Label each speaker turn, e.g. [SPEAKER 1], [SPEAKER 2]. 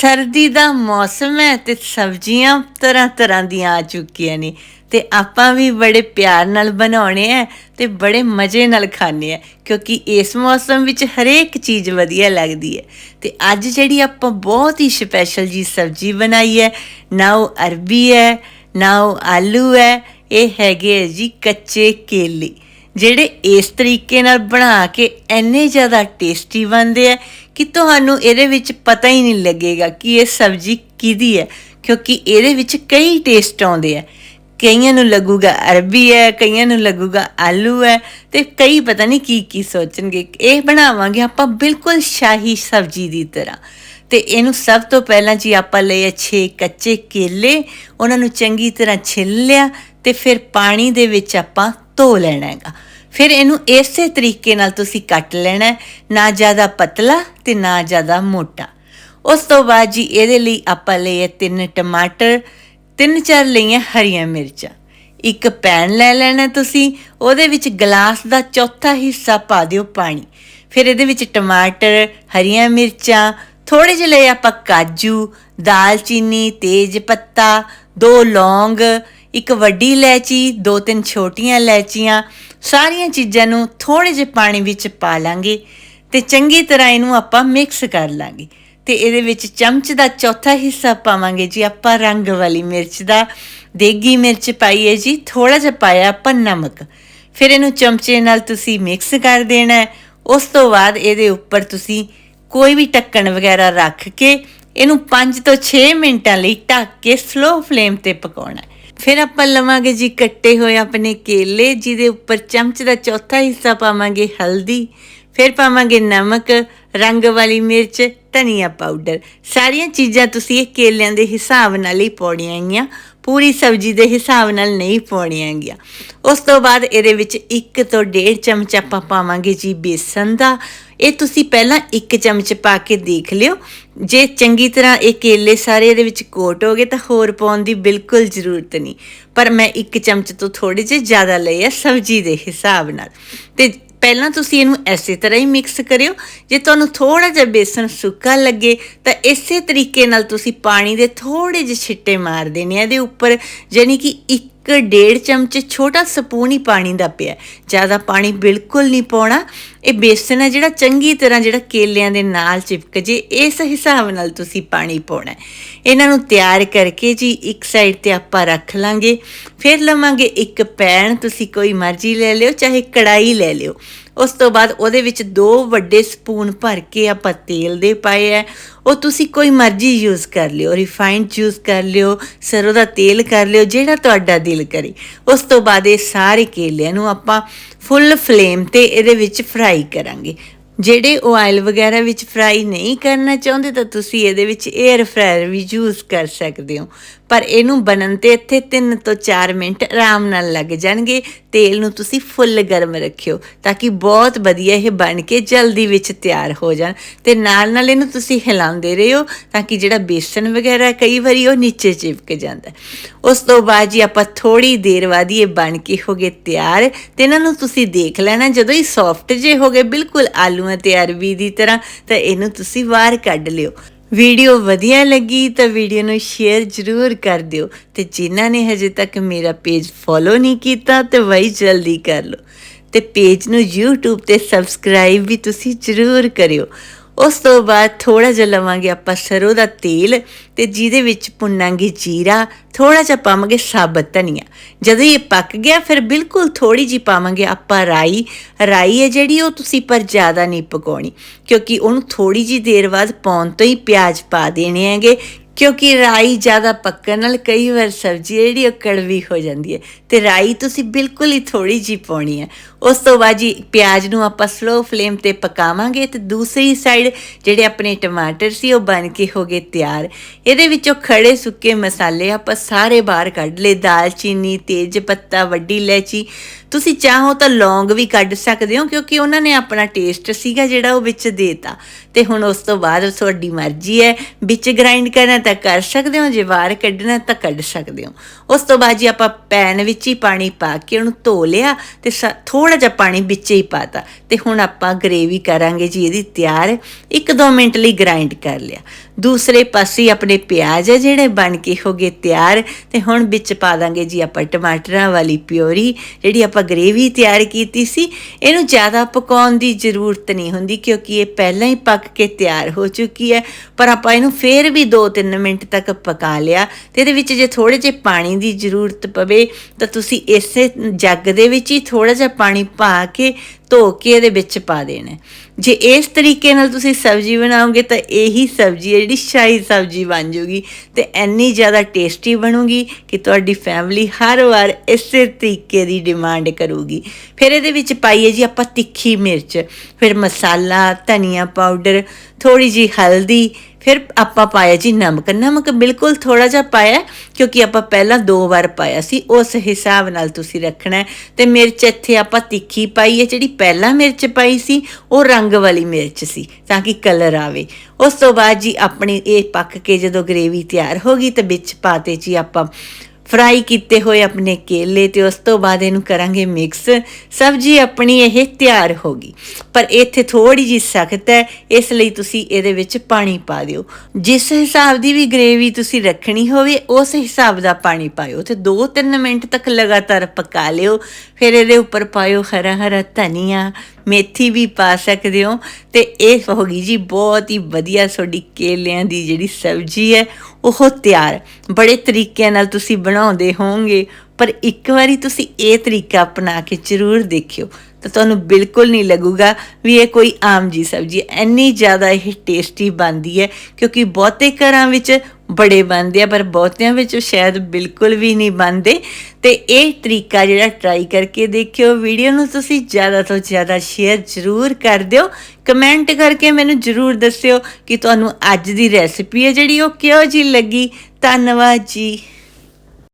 [SPEAKER 1] ਸਰਦੀ ਦਾ ਮੌਸਮ ਹੈ ਤੇ ਸਬਜ਼ੀਆਂ ਤਰ੍ਹਾਂ ਤਰ੍ਹਾਂ ਦੀਆਂ ਆ ਚੁੱਕੀਆਂ ਨੇ। ਤੇ ਆਪਾਂ ਵੀ ਬੜੇ ਪਿਆਰ ਨਾਲ ਬਣਾਉਣੇ ਆ ਤੇ ਬੜੇ ਮਜ਼ੇ ਨਾਲ ਖਾਣੇ ਆ, ਕਿਉਂਕਿ ਇਸ ਮੌਸਮ ਵਿੱਚ ਹਰੇਕ ਚੀਜ਼ ਵਧੀਆ ਲੱਗਦੀ ਹੈ। ਤੇ ਅੱਜ ਜਿਹੜੀ ਆਪਾਂ ਬਹੁਤ ਹੀ ਸਪੈਸ਼ਲ ਜੀ ਸਬਜ਼ੀ ਬਣਾਈ ਹੈ, ਨਾ ਉਹ ਅਰਬੀ ਹੈ, ਨਾ ਉਹ ਆਲੂ ਹੈ, ਇਹ ਹੈਗੇ ਹੈ ਜੀ ਕੱਚੇ ਕੇਲੇ। ਜਿਹੜੇ ਇਸ ਤਰੀਕੇ ਨਾਲ ਬਣਾ ਕੇ ਇੰਨੇ ਜ਼ਿਆਦਾ ਟੇਸਟੀ ਬਣਦੇ ਆ ਕਿ ਤੁਹਾਨੂੰ ਇਹਦੇ ਵਿੱਚ ਪਤਾ ਹੀ ਨਹੀਂ ਲੱਗੇਗਾ ਕਿ ਇਹ ਸਬਜ਼ੀ ਕਿਹਦੀ ਹੈ, ਕਿਉਂਕਿ ਇਹਦੇ ਵਿੱਚ ਕਈ ਟੇਸਟ ਆਉਂਦੇ ਆ। ਕਈਆਂ ਨੂੰ ਲੱਗੂਗਾ ਅਰਬੀ ਹੈ, ਕਈਆਂ ਨੂੰ ਲੱਗੂਗਾ ਆਲੂ ਹੈ ਤੇ ਕਈ ਪਤਾ ਨਹੀਂ ਕੀ ਕੀ ਸੋਚਣਗੇ। ਇਹ ਬਣਾਵਾਂਗੇ ਆਪਾਂ ਬਿਲਕੁਲ ਸ਼ਾਹੀ ਸਬਜ਼ੀ ਦੀ ਤਰ੍ਹਾਂ। ਤੇ ਇਹਨੂੰ ਸਭ ਤੋਂ ਪਹਿਲਾਂ ਜੀ ਆਪਾਂ ਲਏ 6 ਕੱਚੇ ਕੇਲੇ, ਉਹਨਾਂ ਨੂੰ ਚੰਗੀ ਤਰ੍ਹਾਂ ਛਿੱਲ ਲਿਆ ਤੇ ਫਿਰ ਪਾਣੀ ਦੇ ਵਿੱਚ ਆਪਾਂ ਧੋ ਲੈਣਾ ਹੈਗਾ। ਫਿਰ ਇਹਨੂੰ ਇਸੇ ਤਰੀਕੇ ਨਾਲ ਤੁਸੀਂ ਕੱਟ ਲੈਣਾ ਨਾ ਜ਼ਿਆਦਾ ਪਤਲਾ ਤੇ ਨਾ ਜ਼ਿਆਦਾ ਮੋਟਾ। ਉਸ ਤੋਂ ਬਾਅਦ ਜੀ ਇਹਦੇ ਲਈ ਆਪਾਂ ਲਏ ਤਿੰਨ ਟਮਾਟਰ, ਤਿੰਨ ਚਾਰ ਲਈਆਂ ਹਰੀਆਂ ਮਿਰਚਾਂ। ਇੱਕ ਪੈਨ ਲੈ ਲੈਣਾ ਤੁਸੀਂ, ਉਹਦੇ ਵਿੱਚ ਗਲਾਸ ਦਾ ਚੌਥਾ ਹਿੱਸਾ ਪਾ ਦਿਓ ਪਾਣੀ। ਫਿਰ ਇਹਦੇ ਵਿੱਚ ਟਮਾਟਰ, ਹਰੀਆਂ ਮਿਰਚਾਂ ਥੋੜੇ ਜਿਹੇ ਲਏ ਆਪਾਂ ਕਾਜੂ, ਦਾਲਚੀਨੀ, ਤੇਜ ਪੱਤਾ, ਦੋ ਲੌਂਗ ਇੱਕ ਵੱਡੀ ਇਲਾਇਚੀ ਦੋ ਤਿੰਨ ਛੋਟੀਆਂ ਇਲਾਇਚੀਆਂ ਸਾਰੀਆਂ ਚੀਜ਼ਾਂ ਨੂੰ ਥੋੜੇ ਜਿਹੇ ਪਾਣੀ ਵਿੱਚ ਪਾ ਲਾਂਗੇ ਤੇ ਚੰਗੀ ਤਰ੍ਹਾਂ ਇਹਨੂੰ ਆਪਾਂ ਮਿਕਸ ਕਰ ਲਾਂਗੇ। ਤੇ ਇਹਦੇ ਵਿੱਚ ਚਮਚ ਦਾ ਚੌਥਾ ਹਿੱਸਾ ਪਾਵਾਂਗੇ ਜੀ ਆਪਾਂ ਰੰਗ ਵਾਲੀ ਮਿਰਚ ਦਾ। ਦੇਗੀ ਮਿਰਚ ਪਾਈਏ ਜੀ ਥੋੜਾ ਜਿਹਾ ਪਾਇਆ ਆਪਾਂ ਨਮਕ। ਫਿਰ ਇਹਨੂੰ ਚਮਚੇ ਨਾਲ ਤੁਸੀਂ ਮਿਕਸ ਕਰ ਦੇਣਾ ਉਸ ਤੋਂ ਬਾਅਦ ਇਹਦੇ ਉੱਪਰ ਤੁਸੀਂ ਕੋਈ ਵੀ ਢੱਕਣ ਵਗੈਰਾ ਰੱਖ ਕੇ ਇਹਨੂੰ 5 ਤੋਂ 6 ਮਿੰਟਾਂ ਲਈ ਢੱਕ ਕੇ ਸਲੋ ਫਲੇਮ ਤੇ ਪਕਾਉਣਾ ਫਿਰ ਆਪਾਂ ਲਵਾਂਗੇ ਜੀ ਕੱਟੇ ਹੋਏ ਆਪਣੇ ਕੇਲੇ, ਜਿਹਦੇ ਉੱਪਰ ਚਮਚ ਦਾ ਚੌਥਾ ਹਿੱਸਾ ਪਾਵਾਂਗੇ ਹਲਦੀ, ਫਿਰ ਪਾਵਾਂਗੇ ਨਮਕ, ਰੰਗ ਵਾਲੀ ਮਿਰਚ, ਧਨੀਆ ਪਾਊਡਰ। ਸਾਰੀਆਂ ਚੀਜ਼ਾਂ ਤੁਸੀਂ ਇਹ ਕੇਲਿਆਂ ਦੇ ਹਿਸਾਬ ਨਾਲ ਹੀ ਪਾਉਣੀਆਂ ਹੈਗੀਆਂ। ਪੂਰੀ ਸਬਜ਼ੀ ਦੇ ਹਿਸਾਬ ਨਾਲ ਨਹੀਂ ਪਾਉਣੀਆਂ ਹੈਗੀਆਂ ਉਸ ਤੋਂ ਬਾਅਦ ਇਹਦੇ ਵਿੱਚ 1 ਤੋਂ 1.5 ਚਮਚ ਆਪਾਂ ਪਾਵਾਂਗੇ ਜੀ ਬੇਸਨ ਦਾ। ਇਹ ਤੁਸੀਂ ਪਹਿਲਾਂ 1 ਚਮਚ ਪਾ ਕੇ ਦੇਖ ਲਿਓ। ਜੇ ਚੰਗੀ ਤਰ੍ਹਾਂ ਇਹ ਕੇਲੇ ਸਾਰੇ ਇਹਦੇ ਵਿੱਚ ਕੋਟ ਹੋ ਗਏ ਤਾਂ ਹੋਰ ਪਾਉਣ ਦੀ ਬਿਲਕੁਲ ਜ਼ਰੂਰਤ ਨਹੀਂ। ਪਰ ਮੈਂ 1 ਚਮਚ ਤੋਂ ਥੋੜੇ ਜਿਹੇ ਜ਼ਿਆਦਾ ਲਏ ਆ ਸਬਜ਼ੀ ਦੇ ਹਿਸਾਬ ਨਾਲ। ਤੇ ਪਹਿਲਾਂ ਤੁਸੀਂ ਇਹਨੂੰ ਐਸੇ ਤਰ੍ਹਾਂ ਹੀ ਮਿਕਸ ਕਰਿਓ। ਜੇ ਤੁਹਾਨੂੰ ਥੋੜਾ ਜਿਹਾ ਬੇਸਨ ਸੁੱਕਾ ਲੱਗੇ, ਤਾਂ ਇਸੇ ਤਰੀਕੇ ਨਾਲ ਤੁਸੀਂ ਪਾਣੀ ਦੇ ਥੋੜੇ ਜਿਹੇ ਛਿੱਟੇ ਮਾਰ ਦੇਣੇ ਆ ਇਹਦੇ ਉੱਪਰ। ਯਾਨੀ ਕਿ ਇੱਕ ਡੇਢ ਚਮਚ ਛੋਟਾ ਸਪੂਨ ਹੀ ਪਾਣੀ ਦਾ ਪਿਆ। ਜ਼ਿਆਦਾ ਪਾਣੀ ਬਿਲਕੁਲ ਨਹੀਂ ਪਾਉਣਾ। ਇਹ ਬੇਸਨ ਹੈ ਜਿਹੜਾ ਚੰਗੀ ਤਰ੍ਹਾਂ ਜਿਹੜਾ ਕੇਲਿਆਂ ਦੇ ਨਾਲ ਚਿਪਕ ਜੇ, ਇਸ ਹਿਸਾਬ ਨਾਲ ਤੁਸੀਂ ਪਾਣੀ ਪਾਉਣਾ ਇਹਨਾਂ ਨੂੰ ਤਿਆਰ ਕਰਕੇ ਜੀ ਇੱਕ ਸਾਈਡ ਤੇ ਆਪਾਂ ਰੱਖ ਲਾਂਗੇ। ਫਿਰ ਲਵਾਂਗੇ ਇੱਕ ਪੈਨ, ਤੁਸੀਂ ਕੋਈ ਮਰਜ਼ੀ ਲੈ ਲਿਓ, ਚਾਹੇ ਕੜਾਈ ਲੈ ਲਿਓ। ਉਸ ਤੋਂ ਬਾਅਦ ਉਹਦੇ ਵਿੱਚ ਦੋ ਵੱਡੇ ਸਪੂਨ ਭਰ ਕੇ ਆਪਾਂ ਤੇਲ ਦੇ ਪਾਏ ਹੈ। ਉਹ ਤੁਸੀਂ ਕੋਈ ਮਰਜ਼ੀ ਯੂਜ਼ ਕਰ ਲਿਓ ਰਿਫਾਈਨਡ ਯੂਜ਼ ਕਰ ਲਿਓ, ਸਰੋਂ ਦਾ ਤੇਲ ਕਰ ਲਿਓ, ਜਿਹੜਾ ਤੁਹਾਡਾ ਦਿਲ ਕਰੇ। ਉਸ ਤੋਂ ਬਾਅਦ ਇਹ ਸਾਰੇ ਕੇਲਿਆਂ ਨੂੰ ਆਪਾਂ ਫੁੱਲ ਫਲੇਮ ਤੇ ਇਹਦੇ ਵਿੱਚ ਫਰਾਈ ਕਰਾਂਗੇ। ਜਿਹੜੇ ਉਹ ਆਇਲ ਵਗੈਰਾ ਵਿੱਚ ਫਰਾਈ ਨਹੀਂ ਕਰਨਾ ਚਾਹੁੰਦੇ ਤਾਂ ਤੁਸੀਂ ਇਹਦੇ ਵਿੱਚ 에ਅਰ ਫਰਾਇਰ ਵੀ ਯੂਜ਼ ਕਰ ਸਕਦੇ ਹੋ। ਪਰ ਇਹਨੂੰ ਬਣਨ ਤੇ ਇੱਥੇ 3 ਤੋਂ 4 ਮਿੰਟ ਆਰਾਮ ਨਾਲ ਲੱਗ ਜਾਣਗੇ। ਤੇਲ ਨੂੰ ਤੁਸੀਂ ਫੁੱਲ ਗਰਮ ਰੱਖਿਓ ਤਾਂ ਕਿ ਬਹੁਤ ਵਧੀਆ ਇਹ ਬਣ ਕੇ ਜਲਦੀ ਵਿੱਚ ਤਿਆਰ ਹੋ ਜਾਣ। ਤੇ ਨਾਲ ਨਾਲ ਇਹਨੂੰ ਤੁਸੀਂ ਹਿਲਾਉਂਦੇ ਰਹੋ ਤਾਂ ਕਿ ਜਿਹੜਾ ਬੇਸਨ ਵਗੈਰਾ ਕਈ ਵਾਰੀ ਉਹ ਨੀਚੇ ਚਿਪਕ ਜਾਂਦਾ। ਉਸ ਤੋਂ ਬਾਅਦ ਜੀ ਆਪਾਂ ਥੋੜੀ ਦੇਰ ਬਾਅਦ ਹੀ ਇਹ ਬਣ ਕੇ ਹੋ ਗਏ ਤਿਆਰ। ਤੇ ਇਹਨਾਂ ਨੂੰ ਤੁਸੀਂ ਦੇਖ ਲੈਣਾ, ਜਦੋਂ ਹੀ ਸੌਫਟ ਜੇ ਹੋ ਗਏ, ਬਿਲਕੁਲ ਆਲੂਆਂ ਤੇ ਅਰਬੀ ਦੀ ਤਰ੍ਹਾਂ, ਤਾਂ ਇਹਨੂੰ ਤੁਸੀਂ ਬਾਹਰ ਕੱਢ ਲਿਓ। ਵੀਡੀਓ ਵਧੀਆ ਲੱਗੀ ਤਾਂ ਵੀਡੀਓ ਨੂੰ ਸ਼ੇਅਰ ਜ਼ਰੂਰ ਕਰ ਦਿਓ ਤੇ ਜਿਨ੍ਹਾਂ ਨੇ ਹਜੇ ਤੱਕ ਮੇਰਾ ਪੇਜ ਫੋਲੋ ਨਹੀਂ ਕੀਤਾ ਤੇ ਵਈ ਜਲਦੀ ਕਰ ਲਓ ਤੇ ਪੇਜ ਨੂੰ YouTube ਤੇ ਸਬਸਕ੍ਰਾਈਬ ਵੀ ਤੁਸੀਂ ਜ਼ਰੂਰ ਕਰਿਓ। ਉਸ ਤੋਂ ਬਾਅਦ ਥੋੜਾ ਜਿਹਾ ਲਵਾਂਗੇ ਆਪਾਂ ਸਰੋਂ ਦਾ ਤੇਲ ਤੇ ਜਿਹਦੇ ਵਿੱਚ ਭੁੰਨਾਂਗੇ ਜੀਰਾ ਥੋੜਾ ਜਿਹਾ ਪਾਵਾਂਗੇ ਸਾਬਤ ਧਨੀਆ। ਜਦੋਂ ਇਹ ਪੱਕ ਗਿਆ ਫਿਰ ਬਿਲਕੁਲ ਥੋੜੀ ਜੀ ਪਾਵਾਂਗੇ ਆਪਾਂ ਰਾਈ। ਰਾਈ ਹੈ ਜਿਹੜੀ ਉਹ ਤੁਸੀਂ ਪਰ ਜ਼ਿਆਦਾ ਨਹੀਂ ਪਕਾਉਣੀ, ਕਿਉਂਕਿ ਉਹਨੂੰ ਥੋੜੀ ਜੀ ਦੇਰ ਬਾਅਦ ਪਾਉਣ ਤੋਂ ਹੀ ਪਿਆਜ਼ ਪਾ ਦੇਣੇ ਹੈਗੇ, ਕਿਉਂਕਿ ਰਾਈ ਜ਼ਿਆਦਾ ਪੱਕਣ ਨਾਲ ਕਈ ਵਾਰ ਸਬਜ਼ੀ ਜਿਹੜੀ ਉਹ ਕੜਵੀ ਹੋ ਜਾਂਦੀ ਹੈ। ਤੇ ਰਾਈ ਤੁਸੀਂ ਬਿਲਕੁਲ ਹੀ ਥੋੜੀ ਜੀ ਪਾਉਣੀ ਹੈ। ਉਸ ਤੋਂ ਬਾਅਦ ਜੀ ਪਿਆਜ਼ ਨੂੰ ਆਪਾਂ ਸਲੋ ਫਲੇਮ ਤੇ ਪਕਾਵਾਂਗੇ ਤੇ ਦੂਸਰੀ ਸਾਈਡ ਜਿਹੜੇ ਆਪਣੇ ਟਮਾਟਰ ਸੀ ਉਹ ਬਣ ਕੇ ਹੋ ਗਏ ਤਿਆਰ। ਇਹਦੇ ਵਿੱਚੋਂ ਖੜੇ ਸੁੱਕੇ ਮਸਾਲੇ ਆਪਾਂ ਸਾਰੇ ਬਾਹਰ ਕੱਢ ਲਏ। ਦਾਲਚੀਨੀ, ਤੇਜ ਪੱਤਾ, ਵੱਡੀ ਇਲਾਇਚੀ। ਤੁਸੀਂ ਚਾਹੋ ਤਾਂ ਲੌਂਗ ਵੀ ਕੱਢ ਸਕਦੇ ਹੋ ਕਿਉਂਕਿ ਉਹਨਾਂ ਨੇ ਆਪਣਾ ਟੇਸਟ ਸੀਗਾ ਜਿਹੜਾ ਉਹ ਵਿੱਚ ਦੇਤਾ। ਤੇ ਹੁਣ ਉਸ ਤੋਂ ਬਾਅਦ ਤੁਹਾਡੀ ਮਰਜ਼ੀ ਹੈ। ਵਿੱਚ ਗ੍ਰਾਈਂਡ ਕਰਨਾ ਤਾਂ ਕਰ ਸਕਦੇ ਹੋ, ਜੇ ਬਾਹਰ ਕੱਢਣਾ ਤਾਂ ਕੱਢ ਸਕਦੇ ਹੋ। ਉਸ ਤੋਂ ਬਾਅਦ ਜੀ ਆਪਾਂ ਪੈਨ ਵਿੱਚ ਹੀ ਪਾਣੀ ਪਾ ਕੇ ਉਹਨੂੰ ਧੋ ਲਿਆ ਤੇ ਥੋੜਾ ਜਿਹਾ ਪਾਣੀ ਵਿੱਚ ਹੀ ਪਾਤਾ ਤੇ ਹੁਣ ਆਪਾਂ ਗ੍ਰੇਵੀ ਕਰਾਂਗੇ ਜੀ ਇਹਦੀ ਤਿਆਰ। 1-2 ਮਿੰਟ ਲਈ ਗ੍ਰਾਈਂਡ ਕਰ ਲਿਆ। ਦੂਸਰੇ ਪਾਸੇ ਆਪਣੇ ਪਿਆਜ਼ ਆ ਜਿਹੜੇ ਬਣ ਕੇ ਹੋ ਗਏ ਤਿਆਰ, ਤੇ ਹੁਣ ਵਿੱਚ ਪਾ ਦਾਂਗੇ ਜੀ ਆਪਾਂ ਟਮਾਟਰਾਂ ਵਾਲੀ ਪਿਓਰੀ, ਜਿਹੜੀ ਆਪਾਂ ਗ੍ਰੇਵੀ ਤਿਆਰ ਕੀਤੀ ਸੀ। ਇਹਨੂੰ ਜ਼ਿਆਦਾ ਪਕਾਉਣ ਦੀ ਜ਼ਰੂਰਤ ਨਹੀਂ ਹੁੰਦੀ, ਕਿਉਂਕਿ ਇਹ ਪਹਿਲਾਂ ਹੀ ਪੱਕ ਕੇ ਤਿਆਰ ਹੋ ਚੁੱਕੀ ਹੈ। ਪਰ ਆਪਾਂ ਇਹਨੂੰ ਫੇਰ ਵੀ 2-3 ਮਿੰਟ ਤੱਕ ਪਕਾ ਲਿਆ, ਤੇ ਇਹਦੇ ਵਿੱਚ ਜੇ ਥੋੜੇ ਜਿਹੇ ਪਾਣੀ ਦੀ ਜ਼ਰੂਰਤ ਪਵੇ, ਤਾਂ ਤੁਸੀਂ ਇਸੇ ਜੱਗ ਦੇ ਵਿੱਚ ਹੀ ਥੋੜਾ ਜਿਹਾ ਪਾਣੀ ਪਾ ਕੇ ਧੋ ਕੇ ਇਹਦੇ ਵਿੱਚ ਪਾ ਦੇਣਾ ਜੇ ਇਸ ਤਰੀਕੇ ਨਾਲ ਤੁਸੀਂ ਸਬਜ਼ੀ ਬਣਾਓਗੇ, ਤਾਂ ਇਹੀ ਸਬਜ਼ੀ ਹੈ ਜਿਹੜੀ ਸ਼ਾਹੀ ਸਬਜ਼ੀ ਬਣ ਜੂਗੀ ਤੇ ਇੰਨੀ ਜ਼ਿਆਦਾ ਟੇਸਟੀ ਬਣੂਗੀ ਕਿ ਤੁਹਾਡੀ ਫੈਮਿਲੀ ਹਰ ਵਾਰ ਇਸੇ ਤਰੀਕੇ ਦੀ ਡਿਮਾਂਡ ਕਰੂਗੀ। ਫਿਰ ਇਹਦੇ ਵਿੱਚ ਪਾਈਏ ਜੀ ਆਪਾਂ ਤਿੱਖੀ ਮਿਰਚ, ਫਿਰ ਮਸਾਲਾ, ਧਨੀਆ ਪਾਊਡਰ ਥੋੜੀ ਜੀ ਹਲਦੀ ਫਿਰ ਆਪਾਂ ਪਾਇਆ ਜੀ ਨਮਕ। ਨਮਕ ਬਿਲਕੁਲ ਥੋੜਾ ਜਿਹਾ ਪਾਇਆ ਕਿਉਂਕਿ ਆਪਾਂ ਪਹਿਲਾਂ ਦੋ ਵਾਰ ਪਾਇਆ ਸੀ। ਉਸ ਹਿਸਾਬ ਨਾਲ ਤੁਸੀਂ ਰੱਖਣਾ ਹੈ। ਤੇ ਮਿਰਚ ਇੱਥੇ ਆਪਾਂ ਤਿੱਖੀ ਪਾਈ ਹੈ, ਜਿਹੜੀ ਪਹਿਲਾਂ ਮਿਰਚ ਪਾਈ ਸੀ, ਉਹ ਰੰਗ ਵਾਲੀ ਮਿਰਚ ਸੀ, ਤਾਂ ਕਿ ਕਲਰ ਆਵੇ। ਉਸ ਤੋਂ ਬਾਅਦ ਜੀ ਆਪਣੀ ਇਹ ਪੱਕ ਕੇ ਜਦੋਂ ਗ੍ਰੇਵੀ ਤਿਆਰ ਹੋ ਗਈ, ਤੇ ਵਿੱਚ ਪਾਤੇ ਜੀ ਆਪਾਂ ਫਰਾਈ ਕੀਤੇ ਹੋਏ ਆਪਣੇ ਕੇਲੇ ਤੇ ਉਸ ਤੋਂ ਬਾਅਦ ਇਹਨੂੰ ਕਰਾਂਗੇ ਮਿਕਸ ਸਬਜ਼ੀ ਆਪਣੀ ਇਹ ਤਿਆਰ ਹੋ ਗਈ। ਪਰ ਇੱਥੇ ਥੋੜੀ ਜੀ ਸਖਤ ਹੈ, ਇਸ ਲਈ ਤੁਸੀਂ ਇਹਦੇ ਵਿੱਚ ਪਾਣੀ ਪਾ ਦਿਓ। ਜਿਸ ਹਿਸਾਬ ਦੀ ਵੀ ਗ੍ਰੇਵੀ ਤੁਸੀਂ ਰੱਖਣੀ ਹੋਵੇ, ਉਸ ਹਿਸਾਬ ਦਾ ਪਾਣੀ ਪਾਇਓ ਤੇ 2-3 ਮਿੰਟ ਤੱਕ ਲਗਾਤਾਰ ਪਕਾ ਲਿਓ। ਫਿਰ ਇਹਦੇ ਉੱਪਰ ਪਾਇਓ ਹਰਾ ਹਰਾ ਧਨੀਆ ਮੇਥੀ ਵੀ ਪਾ ਸਕਦੇ ਹੋ। ਤੇ ਇਹ ਹੋ ਗਈ ਜੀ ਬਹੁਤ ਹੀ ਵਧੀਆ ਤੁਹਾਡੀ ਕੇਲਿਆਂ ਦੀ ਜਿਹੜੀ ਸਬਜ਼ੀ ਹੈ, ਉਹ ਤਿਆਰ। ਬੜੇ ਤਰੀਕਿਆਂ ਨਾਲ ਤੁਸੀਂ ਬਣਾਉਂਦੇ ਹੋਵੋਗੇ। ਪਰ ਇੱਕ ਵਾਰੀ ਤੁਸੀਂ ਇਹ ਤਰੀਕਾ ਅਪਣਾ ਕੇ ਜ਼ਰੂਰ ਦੇਖਿਓ, ਤਾਂ ਤੁਹਾਨੂੰ ਬਿਲਕੁਲ ਨਹੀਂ ਲੱਗੂਗਾ ਵੀ ਇਹ ਕੋਈ ਆਮ ਜੀ ਸਬਜ਼ੀ ਹੈ। ਇੰਨੀ ਜ਼ਿਆਦਾ ਇਹ ਟੇਸਟੀ ਬਣਦੀ ਹੈ, ਕਿਉਂਕਿ ਬਹੁਤੇ ਘਰਾਂ ਵਿੱਚ ਬੜੇ ਬਣਦੇ ਆ, ਪਰ ਬਹੁਤਿਆਂ ਵਿੱਚ ਸ਼ਾਇਦ ਬਿਲਕੁਲ ਵੀ ਨਹੀਂ ਬਣਦੇ। ਤੇ ਇਹ ਤਰੀਕਾ ਜਿਹੜਾ ਟਰਾਈ ਕਰਕੇ ਦੇਖਿਓ ਵੀਡੀਓ ਨੂੰ ਤੁਸੀਂ ਜ਼ਿਆਦਾ ਤੋਂ ਜ਼ਿਆਦਾ ਸ਼ੇਅਰ ਜ਼ਰੂਰ ਕਰ ਦਿਓ। ਕਮੈਂਟ ਕਰਕੇ ਮੈਨੂੰ ਜ਼ਰੂਰ ਦੱਸਿਓ ਕਿ ਤੁਹਾਨੂੰ ਅੱਜ ਦੀ ਰੈਸਿਪੀ ਹੈ ਜਿਹੜੀ ਉਹ ਕਿਹੋ ਜੀ ਲੱਗੀ। ਧੰਨਵਾਦ ਜੀ।